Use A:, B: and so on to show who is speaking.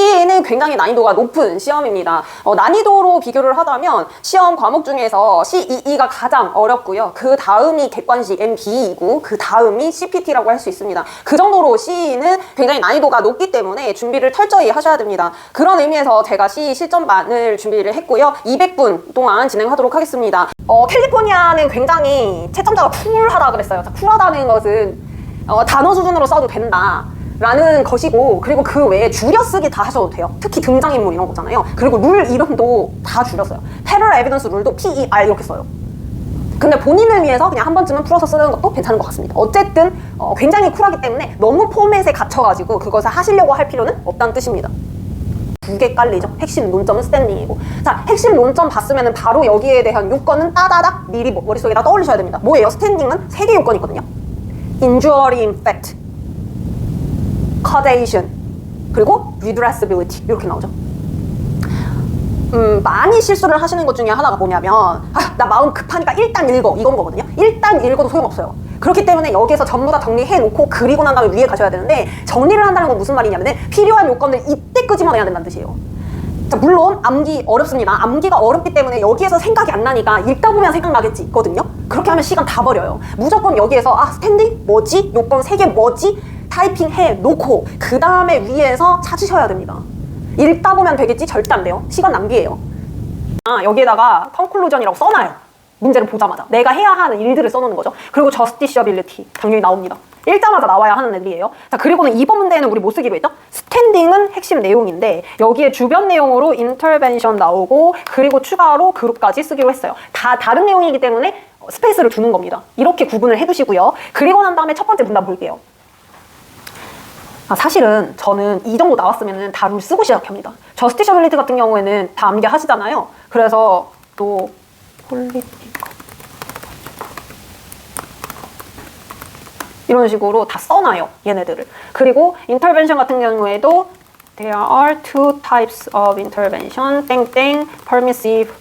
A: C는 굉장히 난이도가 높은 시험입니다. 어, 난이도로 비교를 하자면 시험 과목 중에서 CEE가 가장 어렵고요. 그 다음이 객관식 MB이고 그 다음이 CPT라고 할 수 있습니다. 그 정도로 CE는 굉장히 난이도가 높기 때문에 준비를 철저히 하셔야 됩니다. 그런 의미에서 제가 CE 실전반을 준비를 했고요. 200분 동안 진행하도록 하겠습니다. 어, 캘리포니아는 굉장히 채점자가 쿨하다 그랬어요. 자, 쿨하다는 것은 어, 단어 수준으로 써도 된다. 라는 것이고 그리고 그 외에 줄여 쓰기 다 하셔도 돼요 특히 등장인물 이런 거잖아요 그리고 룰 이름도 다 줄였어요 페럴 에비던스 룰도 PER 이렇게 써요 근데 본인을 위해서 그냥 한 번쯤은 풀어서 쓰는 것도 괜찮은 것 같습니다 어쨌든 어, 굉장히 쿨하기 때문에 너무 포맷에 갇혀가지고 그것을 하시려고 할 필요는 없다는 뜻입니다 두 개 깔리죠. 핵심 논점은 스탠딩이고. 자, 핵심 논점 봤으면 바로 여기에 대한 요건은 따다닥 미리 머- 머릿속에다 떠올리셔야 됩니다. 뭐예요? 스탠딩은 세 개 요건이 있거든요. injury in fact, causation, 그리고 redressability 이렇게 나오죠. 음, 많이 실수를 하시는 것 중에 하나가 뭐냐면 아, 나 마음 급하니까 일단 읽어 이건 거거든요. 일단 읽어도 소용없어요. 그렇기 때문에 여기에서 전부 다 정리해 놓고 그리고 난 다음에 위에 가셔야 되는데 정리를 한다는 건 무슨 말이냐면 필요한 요건을 이때 끄집어내야 된다는 뜻이에요. 자, 물론 암기 어렵습니다. 암기가 어렵기 때문에 여기에서 생각이 안 나니까 읽다 보면 생각나겠지 있거든요. 그렇게 하면 시간 다 버려요. 무조건 여기에서 아 스탠딩 뭐지? 요건 세 개 뭐지? 타이핑 해 놓고 그 다음에 위에서 찾으셔야 됩니다. 읽다 보면 되겠지? 절대 안 돼요. 시간 낭비예요. 아, 여기에다가 컨클루전이라고 써놔요. 문제를 보자마자. 내가 해야 하는 일들을 써놓는 거죠. 그리고 저스티셔빌리티 당연히 나옵니다. 읽자마자 나와야 하는 애들이에요. 자, 그리고는 2번 문제는 우리 못 쓰기로 했죠? 스탠딩은 핵심 내용인데 여기에 주변 내용으로 인터벤션 나오고 그리고 추가로 그룹까지 쓰기로 했어요. 다 다른 내용이기 때문에 스페이스를 두는 겁니다. 이렇게 구분을 해두시고요. 그리고 난 다음에 첫 번째 문단 볼게요. 아, 사실은 저는 이 정도 나왔으면 다 룰 쓰고 시작합니다. 저스티셔빌리티 같은 경우에는 다 암기 하시잖아요. 그래서 또 폴리티컬 이런 식으로 다 써놔요. 얘네들을. 그리고 인터벤션 같은 경우에도 There are two types of intervention. 땡땡 permissive